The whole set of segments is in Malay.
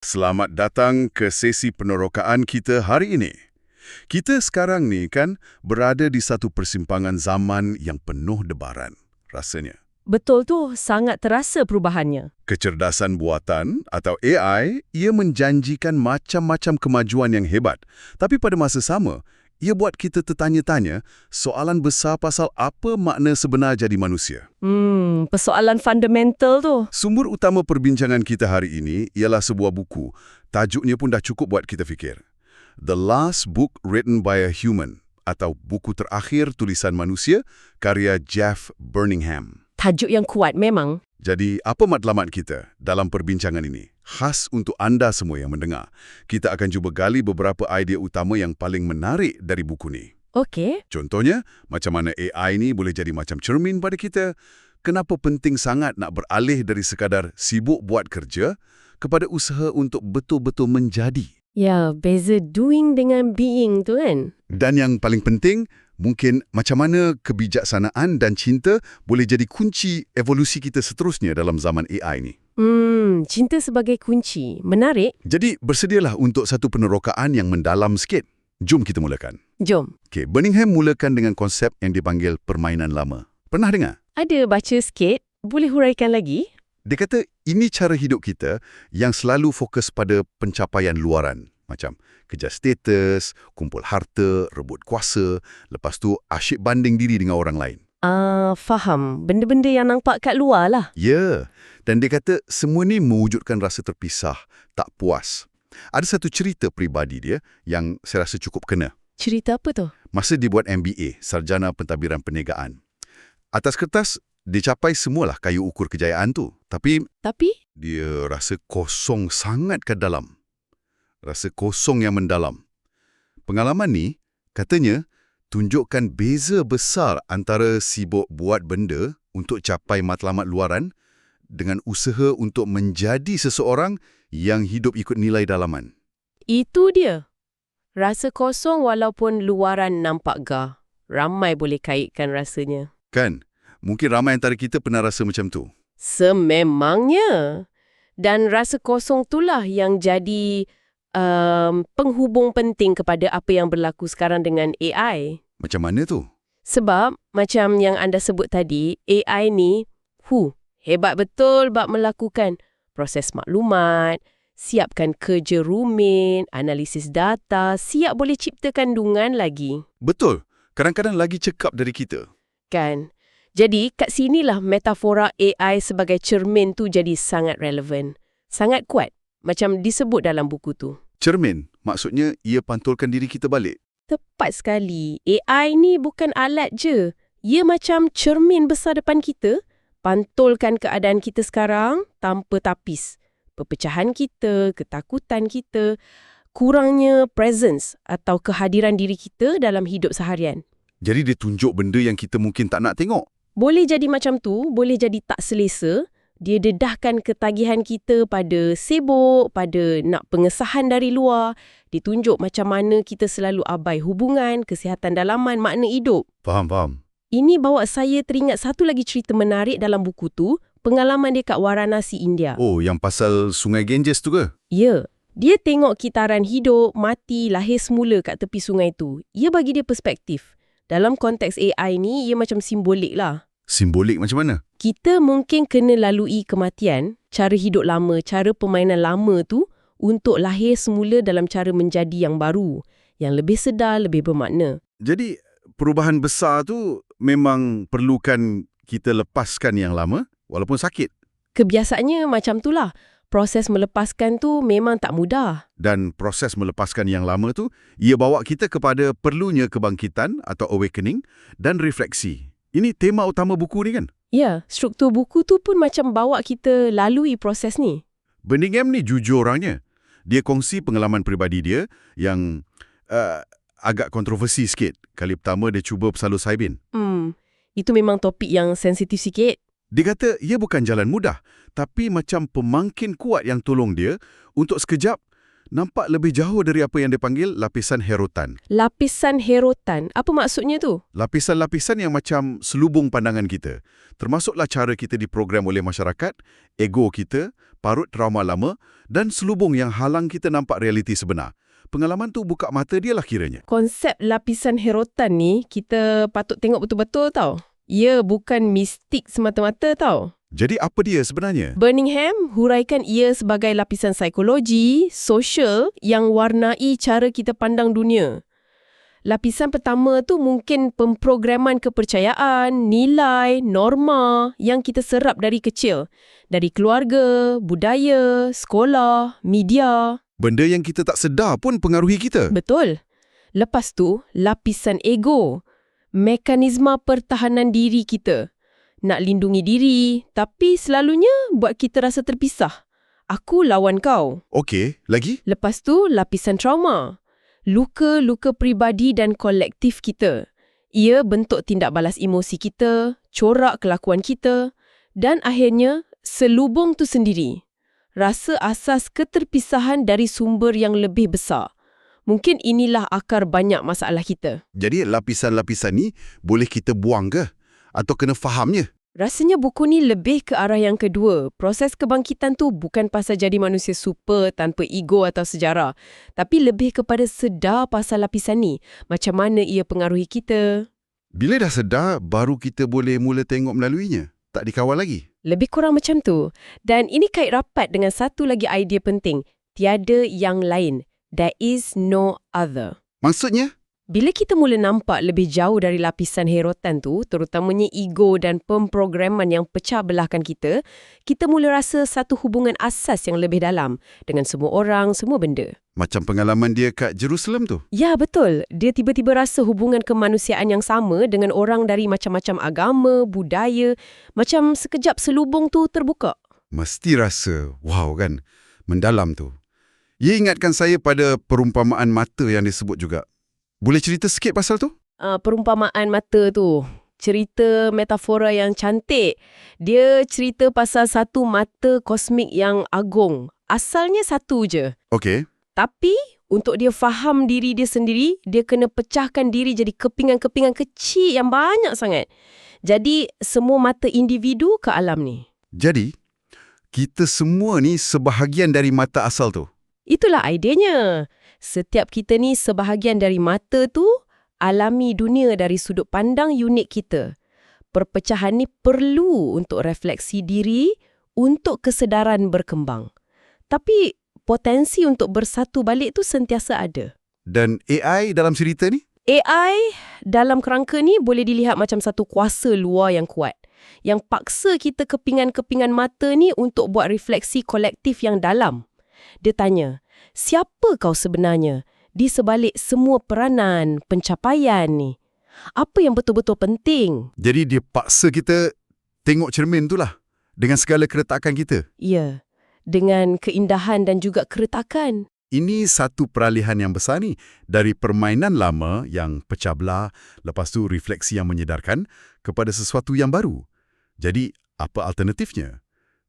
Selamat datang ke sesi penerokaan kita hari ini. Kita sekarang ni kan berada di satu persimpangan zaman yang penuh debaran, rasanya. Betul tu, sangat terasa perubahannya. Kecerdasan buatan atau AI, ia menjanjikan macam-macam kemajuan yang hebat. Tapi pada masa sama, ia buat kita tertanya-tanya soalan besar pasal apa makna sebenar jadi manusia. Hmm, persoalan fundamental tu. Sumber utama perbincangan kita hari ini ialah sebuah buku. Tajuknya pun dah cukup buat kita fikir. The Last Book Written by a Human atau buku terakhir tulisan manusia karya Jeff Burningham. Tajuk yang kuat memang. Jadi, apa matlamat kita dalam perbincangan ini? Khas untuk anda semua yang mendengar. Kita akan cuba gali beberapa idea utama yang paling menarik dari buku ni. Okey. Contohnya, macam mana AI ni boleh jadi macam cermin pada kita, kenapa penting sangat nak beralih dari sekadar sibuk buat kerja kepada usaha untuk betul-betul menjadi. Ya, beza doing dengan being tu kan? Dan yang paling penting, mungkin macam mana kebijaksanaan dan cinta boleh jadi kunci evolusi kita seterusnya dalam zaman AI ni. Hmm, cinta sebagai kunci. Menarik. Jadi, bersedialah untuk satu penerokaan yang mendalam sikit. Jom kita mulakan. Jom. Okey, Birmingham mulakan dengan konsep yang dipanggil permainan lama. Pernah dengar? Ada baca sikit. Boleh huraikan lagi? Dia kata ini cara hidup kita yang selalu fokus pada pencapaian luaran. Macam kejar status, kumpul harta, rebut kuasa, lepas tu asyik banding diri dengan orang lain. Ah, faham. Benda-benda yang nampak kat luar lah. Ya, dan dia kata semua ni mewujudkan rasa terpisah, tak puas. Ada satu cerita peribadi dia yang saya rasa cukup kena. Cerita apa tu? Masa dia buat MBA, Sarjana Pentadbiran Perniagaan. Atas kertas, dia capai semualah kayu ukur kejayaan tu. Tapi Tapi, dia rasa kosong sangat ke dalam. Rasa kosong yang mendalam. Pengalaman ni, katanya, tunjukkan beza besar antara sibuk buat benda untuk capai matlamat luaran dengan usaha untuk menjadi seseorang yang hidup ikut nilai dalaman. itu dia. Rasa kosong walaupun luaran nampak gah. Ramai boleh kaitkan rasanya. Kan? Mungkin ramai antara kita pernah rasa macam tu. Sememangnya. Dan rasa kosong itulah yang jadi um, penghubung penting kepada apa yang berlaku sekarang dengan AI. Macam mana tu? Sebab macam yang anda sebut tadi, AI ni, hu, hebat betul bab melakukan proses maklumat, siapkan kerja rumit, analisis data, siap boleh cipta kandungan lagi. Betul. Kadang-kadang lagi cekap dari kita. Kan? Jadi, kat sinilah metafora AI sebagai cermin tu jadi sangat relevan. Sangat kuat. Macam disebut dalam buku tu. Cermin, maksudnya ia pantulkan diri kita balik. Tepat sekali. AI ni bukan alat je. Ia macam cermin besar depan kita, pantulkan keadaan kita sekarang tanpa tapis. Perpecahan kita, ketakutan kita, kurangnya presence atau kehadiran diri kita dalam hidup seharian. Jadi dia tunjuk benda yang kita mungkin tak nak tengok. Boleh jadi macam tu, boleh jadi tak selesa. Dia dedahkan ketagihan kita pada sibuk, pada nak pengesahan dari luar. Ditunjuk macam mana kita selalu abai hubungan, kesihatan dalaman, makna hidup. Faham, faham. Ini bawa saya teringat satu lagi cerita menarik dalam buku tu, pengalaman dia kat Varanasi, India. Oh, yang pasal sungai Ganges tu ke? Ya, dia tengok kitaran hidup, mati, lahir semula kat tepi sungai tu. Ia bagi dia perspektif. Dalam konteks AI ni, ia macam simbolik lah. Simbolik macam mana? Kita mungkin kena lalui kematian, cara hidup lama, cara permainan lama tu untuk lahir semula dalam cara menjadi yang baru, yang lebih sedar, lebih bermakna. Jadi, perubahan besar tu memang perlukan kita lepaskan yang lama walaupun sakit. Kebiasaannya macam tu lah. Proses melepaskan tu memang tak mudah. Dan proses melepaskan yang lama tu, ia bawa kita kepada perlunya kebangkitan atau awakening dan refleksi. Ini tema utama buku ni kan? Ya, struktur buku tu pun macam bawa kita lalui proses ni. Birmingham ni jujur orangnya. Dia kongsi pengalaman peribadi dia yang uh, agak kontroversi sikit. Kali pertama dia cuba saibin. Hmm, itu memang topik yang sensitif sikit. Dia kata ia bukan jalan mudah, tapi macam pemangkin kuat yang tolong dia untuk sekejap nampak lebih jauh dari apa yang dipanggil lapisan herotan. Lapisan herotan, apa maksudnya tu? Lapisan-lapisan yang macam selubung pandangan kita. Termasuklah cara kita diprogram oleh masyarakat, ego kita, parut trauma lama dan selubung yang halang kita nampak realiti sebenar. Pengalaman tu buka mata dia lah kiranya. Konsep lapisan herotan ni kita patut tengok betul-betul tau. Ia bukan mistik semata-mata tau. Jadi apa dia sebenarnya? Birmingham huraikan ia sebagai lapisan psikologi, sosial yang warnai cara kita pandang dunia. Lapisan pertama tu mungkin pemprograman kepercayaan, nilai, norma yang kita serap dari kecil. Dari keluarga, budaya, sekolah, media. Benda yang kita tak sedar pun pengaruhi kita. Betul. Lepas tu, lapisan ego. Mekanisme pertahanan diri kita. Nak lindungi diri, tapi selalunya buat kita rasa terpisah. Aku lawan kau. Okey, lagi? Lepas tu, lapisan trauma. Luka-luka pribadi dan kolektif kita. Ia bentuk tindak balas emosi kita, corak kelakuan kita dan akhirnya selubung tu sendiri. Rasa asas keterpisahan dari sumber yang lebih besar. Mungkin inilah akar banyak masalah kita. Jadi lapisan-lapisan ni boleh kita buang ke? Atau kena fahamnya? Rasanya buku ni lebih ke arah yang kedua. Proses kebangkitan tu bukan pasal jadi manusia super tanpa ego atau sejarah. Tapi lebih kepada sedar pasal lapisan ni. Macam mana ia pengaruhi kita. Bila dah sedar, baru kita boleh mula tengok melaluinya. Tak dikawal lagi. Lebih kurang macam tu. Dan ini kait rapat dengan satu lagi idea penting. Tiada yang lain. There is no other. Maksudnya? Bila kita mula nampak lebih jauh dari lapisan herotan tu, terutamanya ego dan pemprograman yang pecah belahkan kita, kita mula rasa satu hubungan asas yang lebih dalam dengan semua orang, semua benda. Macam pengalaman dia kat Jerusalem tu. Ya, betul. Dia tiba-tiba rasa hubungan kemanusiaan yang sama dengan orang dari macam-macam agama, budaya, macam sekejap selubung tu terbuka. Mesti rasa, wow kan, mendalam tu. Ia ingatkan saya pada perumpamaan mata yang disebut juga. Boleh cerita sikit pasal tu? Uh, perumpamaan mata tu. Cerita metafora yang cantik. Dia cerita pasal satu mata kosmik yang agung. Asalnya satu je. Okey. Tapi untuk dia faham diri dia sendiri, dia kena pecahkan diri jadi kepingan-kepingan kecil yang banyak sangat. Jadi semua mata individu ke alam ni. Jadi, kita semua ni sebahagian dari mata asal tu. Itulah idenya. Setiap kita ni sebahagian dari mata tu alami dunia dari sudut pandang unik kita. Perpecahan ni perlu untuk refleksi diri, untuk kesedaran berkembang. Tapi potensi untuk bersatu balik tu sentiasa ada. Dan AI dalam cerita ni? AI dalam kerangka ni boleh dilihat macam satu kuasa luar yang kuat. Yang paksa kita kepingan-kepingan mata ni untuk buat refleksi kolektif yang dalam. Dia tanya, siapa kau sebenarnya di sebalik semua peranan, pencapaian ni? Apa yang betul-betul penting? Jadi dia paksa kita tengok cermin tu lah. Dengan segala keretakan kita. Ya, dengan keindahan dan juga keretakan. Ini satu peralihan yang besar ni. Dari permainan lama yang pecah belah, lepas tu refleksi yang menyedarkan, kepada sesuatu yang baru. Jadi, apa alternatifnya?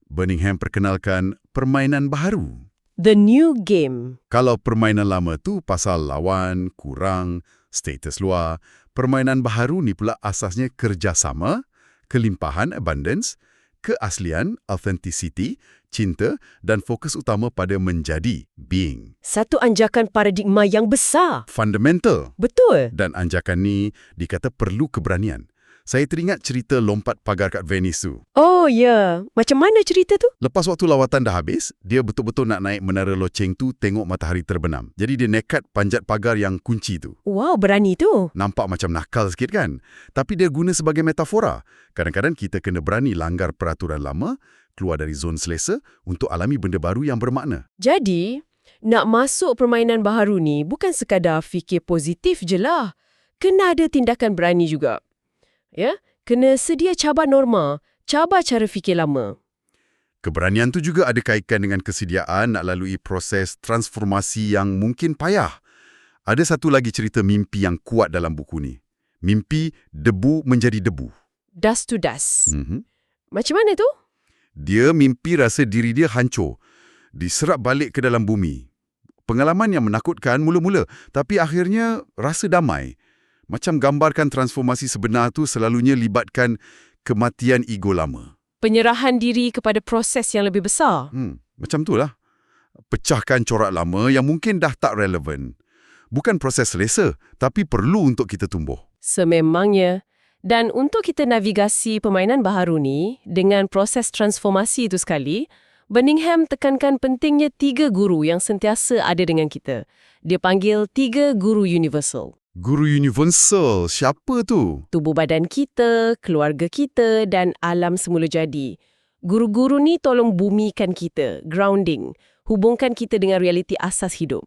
Birmingham perkenalkan permainan baharu. The new game. Kalau permainan lama tu pasal lawan, kurang, status luar, permainan baharu ni pula asasnya kerjasama, kelimpahan, abundance, keaslian, authenticity, cinta dan fokus utama pada menjadi, being. Satu anjakan paradigma yang besar. Fundamental. Betul. Dan anjakan ni dikata perlu keberanian. Saya teringat cerita lompat pagar kat Venice tu. Oh ya, macam mana cerita tu? Lepas waktu lawatan dah habis, dia betul-betul nak naik menara loceng tu tengok matahari terbenam. Jadi dia nekat panjat pagar yang kunci tu. Wow, berani tu. Nampak macam nakal sikit kan? Tapi dia guna sebagai metafora. Kadang-kadang kita kena berani langgar peraturan lama, keluar dari zon selesa untuk alami benda baru yang bermakna. Jadi, nak masuk permainan baharu ni bukan sekadar fikir positif je lah. Kena ada tindakan berani juga. Ya, kena sedia cabar norma, cabar cara fikir lama. Keberanian tu juga ada kaitan dengan kesediaan nak lalui proses transformasi yang mungkin payah. Ada satu lagi cerita mimpi yang kuat dalam buku ni. Mimpi debu menjadi debu. Dust to dust. Mhm. Macam mana tu? Dia mimpi rasa diri dia hancur, diserap balik ke dalam bumi. Pengalaman yang menakutkan mula-mula, tapi akhirnya rasa damai. Macam gambarkan transformasi sebenar tu selalunya libatkan kematian ego lama. Penyerahan diri kepada proses yang lebih besar. Hmm, macam tu lah. Pecahkan corak lama yang mungkin dah tak relevan. Bukan proses selesa, tapi perlu untuk kita tumbuh. Sememangnya. Dan untuk kita navigasi permainan baharu ni dengan proses transformasi itu sekali, Birmingham tekankan pentingnya tiga guru yang sentiasa ada dengan kita. Dia panggil tiga guru universal. Guru Universal, siapa tu? Tubuh badan kita, keluarga kita dan alam semula jadi. Guru-guru ni tolong bumikan kita, grounding, hubungkan kita dengan realiti asas hidup.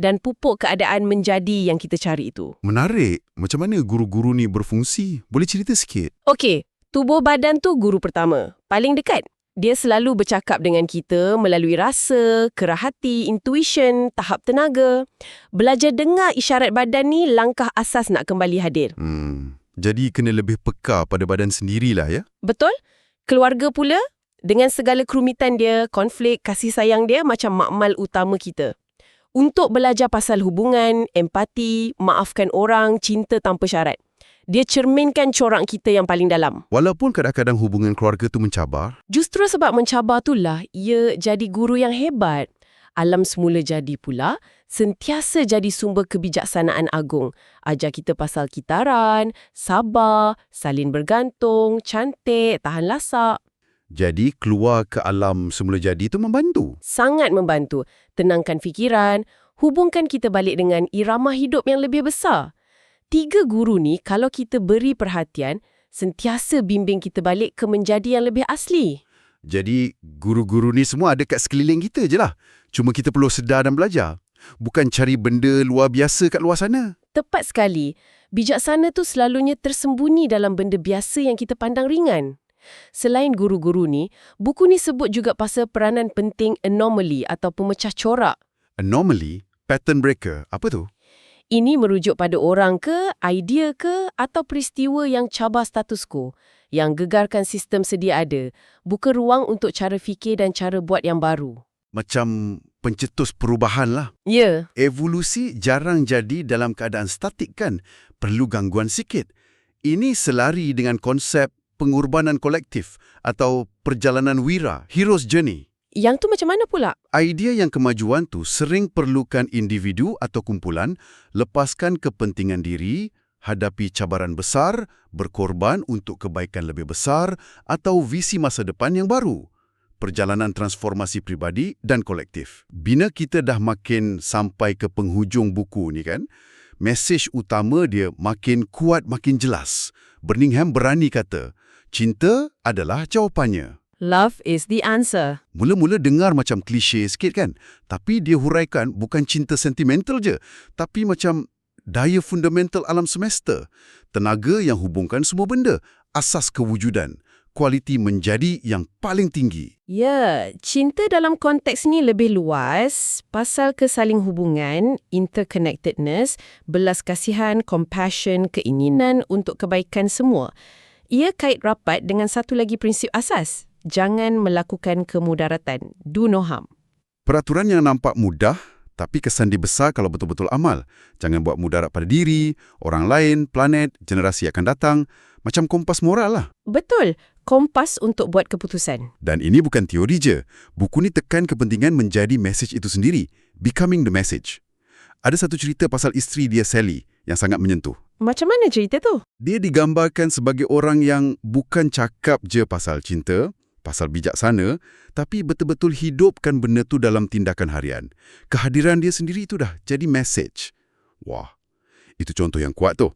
Dan pupuk keadaan menjadi yang kita cari itu. Menarik. Macam mana guru-guru ni berfungsi? Boleh cerita sikit? Okey, tubuh badan tu guru pertama. Paling dekat. Dia selalu bercakap dengan kita melalui rasa, kerah hati, intuition, tahap tenaga. Belajar dengar isyarat badan ni langkah asas nak kembali hadir. Hmm, jadi kena lebih peka pada badan sendirilah ya? Betul? Keluarga pula, dengan segala kerumitan dia, konflik, kasih sayang dia macam makmal utama kita. Untuk belajar pasal hubungan, empati, maafkan orang, cinta tanpa syarat. Dia cerminkan corak kita yang paling dalam. Walaupun kadang-kadang hubungan keluarga tu mencabar, Justru sebab mencabar itulah ia jadi guru yang hebat. Alam semula jadi pula, sentiasa jadi sumber kebijaksanaan agung. Ajar kita pasal kitaran, sabar, salin bergantung, cantik, tahan lasak. jadi keluar ke alam semula jadi tu membantu. Sangat membantu. Tenangkan fikiran, hubungkan kita balik dengan irama hidup yang lebih besar. Tiga guru ni, kalau kita beri perhatian, sentiasa bimbing kita balik ke menjadi yang lebih asli. Jadi guru-guru ni semua ada kat sekeliling kita je lah. Cuma kita perlu sedar dan belajar. Bukan cari benda luar biasa kat luar sana. Tepat sekali. Bijaksana tu selalunya tersembunyi dalam benda biasa yang kita pandang ringan. Selain guru-guru ni, buku ni sebut juga pasal peranan penting anomaly atau pemecah corak. Anomaly, pattern breaker, apa tu? Ini merujuk pada orang ke, idea ke atau peristiwa yang cabar status quo, yang gegarkan sistem sedia ada, buka ruang untuk cara fikir dan cara buat yang baru. Macam pencetus perubahan lah. Ya, Evolusi jarang jadi dalam keadaan statik kan? Perlu gangguan sikit. Ini selari dengan konsep pengorbanan kolektif atau perjalanan wira, hero's journey. Yang tu macam mana pula? Idea yang kemajuan tu sering perlukan individu atau kumpulan lepaskan kepentingan diri, hadapi cabaran besar, berkorban untuk kebaikan lebih besar atau visi masa depan yang baru. Perjalanan transformasi pribadi dan kolektif. Bina kita dah makin sampai ke penghujung buku ni kan, mesej utama dia makin kuat, makin jelas. Birmingham berani kata, cinta adalah jawapannya. Love is the answer. Mula-mula dengar macam klise sikit kan? Tapi dia huraikan bukan cinta sentimental je, tapi macam daya fundamental alam semesta. Tenaga yang hubungkan semua benda, asas kewujudan, kualiti menjadi yang paling tinggi. Ya, cinta dalam konteks ni lebih luas, pasal kesaling hubungan, interconnectedness, belas kasihan, compassion, keinginan untuk kebaikan semua. Ia kait rapat dengan satu lagi prinsip asas, jangan melakukan kemudaratan, do no harm. Peraturan yang nampak mudah, tapi kesan dia besar kalau betul-betul amal. Jangan buat mudarat pada diri, orang lain, planet, generasi akan datang. Macam kompas moral lah. Betul, kompas untuk buat keputusan. Dan ini bukan teori je. Buku ni tekan kepentingan menjadi message itu sendiri. Becoming the message. Ada satu cerita pasal isteri dia Sally yang sangat menyentuh. Macam mana cerita tu? Dia digambarkan sebagai orang yang bukan cakap je pasal cinta, pasal bijaksana, tapi betul-betul hidupkan benda tu dalam tindakan harian. Kehadiran dia sendiri itu dah jadi message. Wah, itu contoh yang kuat tu.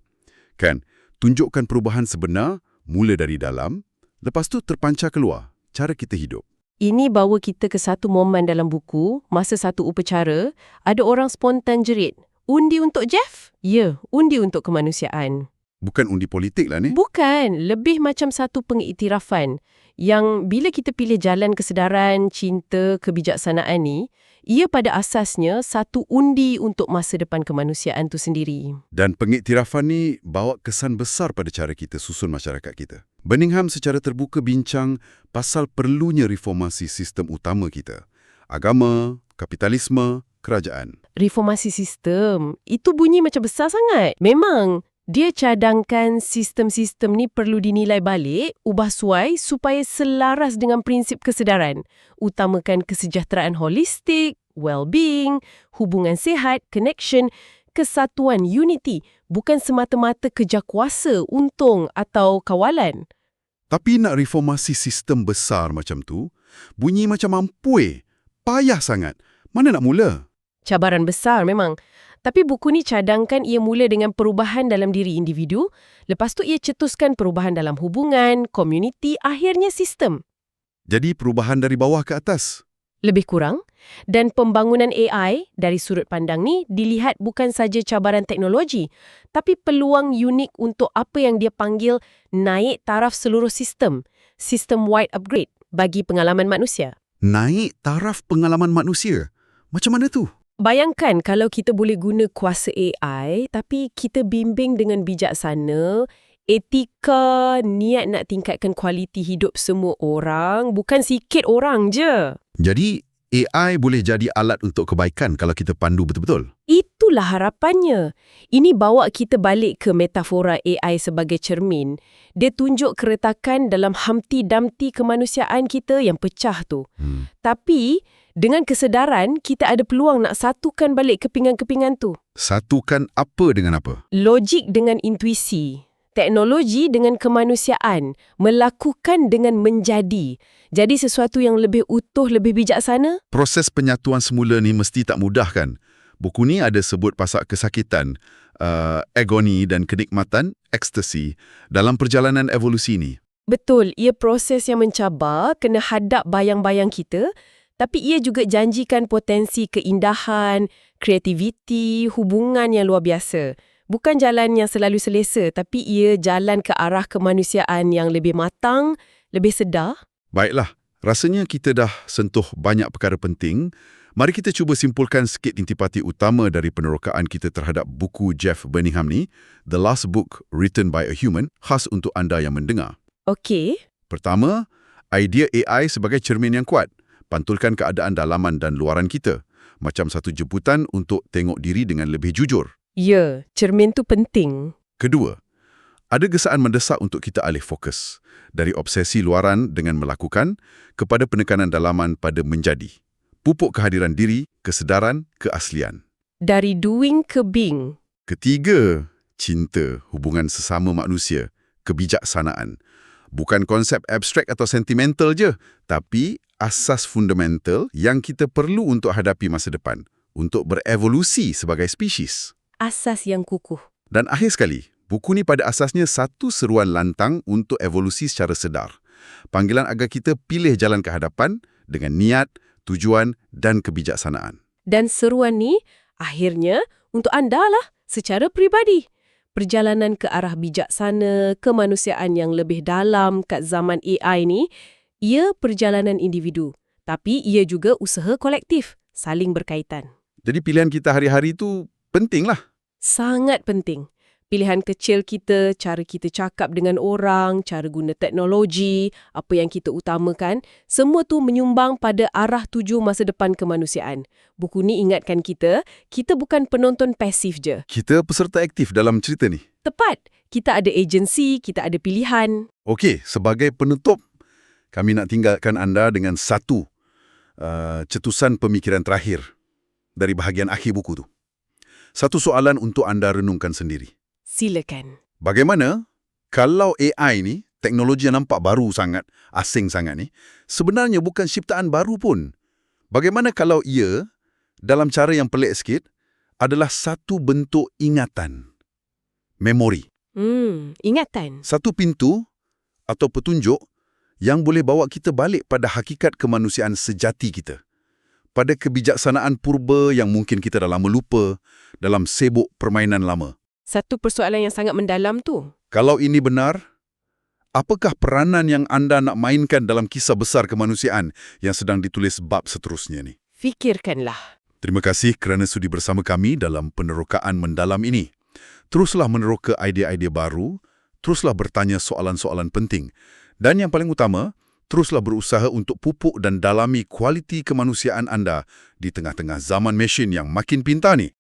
Kan, tunjukkan perubahan sebenar, mula dari dalam, lepas tu terpancar keluar cara kita hidup. Ini bawa kita ke satu momen dalam buku, masa satu upacara, ada orang spontan jerit. Undi untuk Jeff? Ya, undi untuk kemanusiaan. Bukan undi politik lah ni. Bukan, lebih macam satu pengiktirafan yang bila kita pilih jalan kesedaran, cinta, kebijaksanaan ni, ia pada asasnya satu undi untuk masa depan kemanusiaan tu sendiri. Dan pengiktirafan ni bawa kesan besar pada cara kita susun masyarakat kita. Birmingham secara terbuka bincang pasal perlunya reformasi sistem utama kita. Agama, kapitalisme, kerajaan. Reformasi sistem, itu bunyi macam besar sangat. Memang, dia cadangkan sistem-sistem ni perlu dinilai balik, ubah suai supaya selaras dengan prinsip kesedaran. Utamakan kesejahteraan holistik, well-being, hubungan sihat, connection, kesatuan, unity, bukan semata-mata kejar kuasa, untung atau kawalan. Tapi nak reformasi sistem besar macam tu, bunyi macam ampui, payah sangat. Mana nak mula? Cabaran besar memang. Tapi buku ni cadangkan ia mula dengan perubahan dalam diri individu, lepas tu ia cetuskan perubahan dalam hubungan, komuniti, akhirnya sistem. Jadi perubahan dari bawah ke atas. Lebih kurang. Dan pembangunan AI dari sudut pandang ni dilihat bukan saja cabaran teknologi, tapi peluang unik untuk apa yang dia panggil naik taraf seluruh sistem, sistem-wide upgrade bagi pengalaman manusia. Naik taraf pengalaman manusia. Macam mana tu? Bayangkan kalau kita boleh guna kuasa AI tapi kita bimbing dengan bijaksana, etika, niat nak tingkatkan kualiti hidup semua orang, bukan sikit orang je. Jadi AI boleh jadi alat untuk kebaikan kalau kita pandu betul-betul. Itulah harapannya. Ini bawa kita balik ke metafora AI sebagai cermin. Dia tunjuk keretakan dalam hamti-damti kemanusiaan kita yang pecah tu. Hmm. Tapi, dengan kesedaran, kita ada peluang nak satukan balik kepingan-kepingan tu. Satukan apa dengan apa? Logik dengan intuisi. Teknologi dengan kemanusiaan. Melakukan dengan menjadi. Jadi sesuatu yang lebih utuh, lebih bijaksana. Proses penyatuan semula ni mesti tak mudah kan? Buku ni ada sebut pasal kesakitan, uh, agoni dan kenikmatan, ekstasi, dalam perjalanan evolusi ni. Betul, ia proses yang mencabar, kena hadap bayang-bayang kita, tapi ia juga janjikan potensi keindahan, kreativiti, hubungan yang luar biasa. Bukan jalan yang selalu selesa, tapi ia jalan ke arah kemanusiaan yang lebih matang, lebih sedar. Baiklah, rasanya kita dah sentuh banyak perkara penting. Mari kita cuba simpulkan sikit intipati utama dari penerokaan kita terhadap buku Jeff Benningham ni, The Last Book Written by a Human, khas untuk anda yang mendengar. Okey, Pertama, idea AI sebagai cermin yang kuat. Pantulkan keadaan dalaman dan luaran kita. Macam satu jemputan untuk tengok diri dengan lebih jujur. ya, cermin tu penting. Kedua, ada gesaan mendesak untuk kita alih fokus. Dari obsesi luaran dengan melakukan, kepada penekanan dalaman pada menjadi. Pupuk kehadiran diri, kesedaran, keaslian. Dari doing ke being. Ketiga, cinta, hubungan sesama manusia, kebijaksanaan. Bukan konsep abstrak atau sentimental je, tapi asas fundamental yang kita perlu untuk hadapi masa depan, untuk berevolusi sebagai spesies. Asas yang kukuh. Dan akhir sekali, buku ni pada asasnya satu seruan lantang untuk evolusi secara sedar. Panggilan agar kita pilih jalan ke hadapan dengan niat, tujuan dan kebijaksanaan. Dan seruan ni, akhirnya, untuk anda lah, secara peribadi. Perjalanan ke arah bijaksana, kemanusiaan yang lebih dalam kat zaman AI ni, ia perjalanan individu. Tapi ia juga usaha kolektif, saling berkaitan. Jadi pilihan kita hari-hari tu pentinglah. Sangat penting. Pilihan kecil kita, cara kita cakap dengan orang, cara guna teknologi, apa yang kita utamakan, semua tu menyumbang pada arah tuju masa depan kemanusiaan. Buku ni ingatkan kita, kita bukan penonton pasif je. Kita peserta aktif dalam cerita ni. Tepat, kita ada agensi, kita ada pilihan. Okey, sebagai penutup, kami nak tinggalkan anda dengan satu uh, cetusan pemikiran terakhir dari bahagian akhir buku tu. Satu soalan untuk anda renungkan sendiri. Silakan. Bagaimana kalau AI ni, teknologi yang nampak baru sangat, asing sangat ni, sebenarnya bukan ciptaan baru pun. Bagaimana kalau ia, dalam cara yang pelik sikit, adalah satu bentuk ingatan, memori, Hmm, ingatan. satu pintu atau petunjuk yang boleh bawa kita balik pada hakikat kemanusiaan sejati kita. Pada kebijaksanaan purba yang mungkin kita dah lama lupa dalam sibuk permainan lama. Satu persoalan yang sangat mendalam tu. Kalau ini benar, apakah peranan yang anda nak mainkan dalam kisah besar kemanusiaan yang sedang ditulis bab seterusnya ni? Fikirkanlah. Terima kasih kerana sudi bersama kami dalam penerokaan mendalam ini. Teruslah meneroka idea-idea baru, teruslah bertanya soalan-soalan penting. Dan yang paling utama, teruslah berusaha untuk pupuk dan dalami kualiti kemanusiaan anda di tengah-tengah zaman mesin yang makin pintar ni.